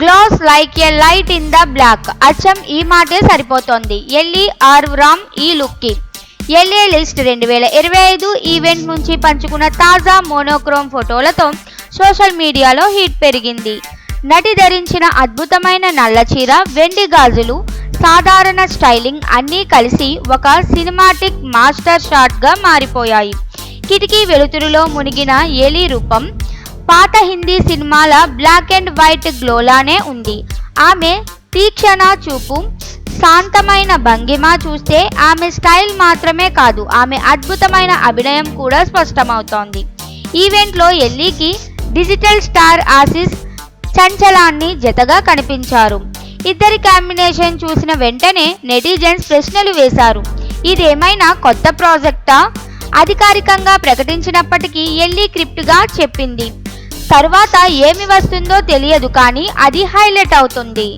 Glows like a light in the black అచ్చం ఈ మాటే సరిపోతోంది. ఎల్లి ఆర్ రామ్ ఈ లుక్కి. ఎల్ఏ లిస్ట్ రెండు వేల ఇరవై ఐదు ఈవెంట్ నుంచి పంచుకున్న తాజా మోనోక్రోమ్ ఫోటోలతో సోషల్ మీడియాలో హీట్ పెరిగింది. నటి ధరించిన అద్భుతమైన నల్ల చీర వెండి గాజులు సాధారణ స్టైలింగ్ అన్నీ కలిసి ఒక సినిమాటిక్ మాస్టర్ షాట్గా మారిపోయాయి. కిటికీ వెలుతురులో మునిగిన ఎలి రూపం పాత హిందీ సినిమాల బ్లాక్ అండ్ వైట్ గ్లోలానే ఉంది. ఆమె తీక్షణ చూపు శాంతమైన భంగిమ చూస్తే ఆమె స్టైల్ మాత్రమే కాదు ఆమె అద్భుతమైన అభినయం కూడా స్పష్టమవుతోంది. ఈవెంట్లో ఎల్లీకి డిజిటల్ స్టార్ ఆసిస్ చంచలాన్ని జతగా కనిపించారు. ఇద్దరి కాంబినేషన్ చూసిన వెంటనే నెటిజన్స్ ప్రశ్నలు వేశారు. ఇదేమైనా కొత్త ప్రాజెక్టా? అధికారికంగా ప్రకటించినప్పటికీ ఎల్లీ క్రిప్ట్గా చెప్పింది. తర్వాత ఏమి వస్తుందో తెలియదు కానీ అది హైలైట్ అవుతుంది.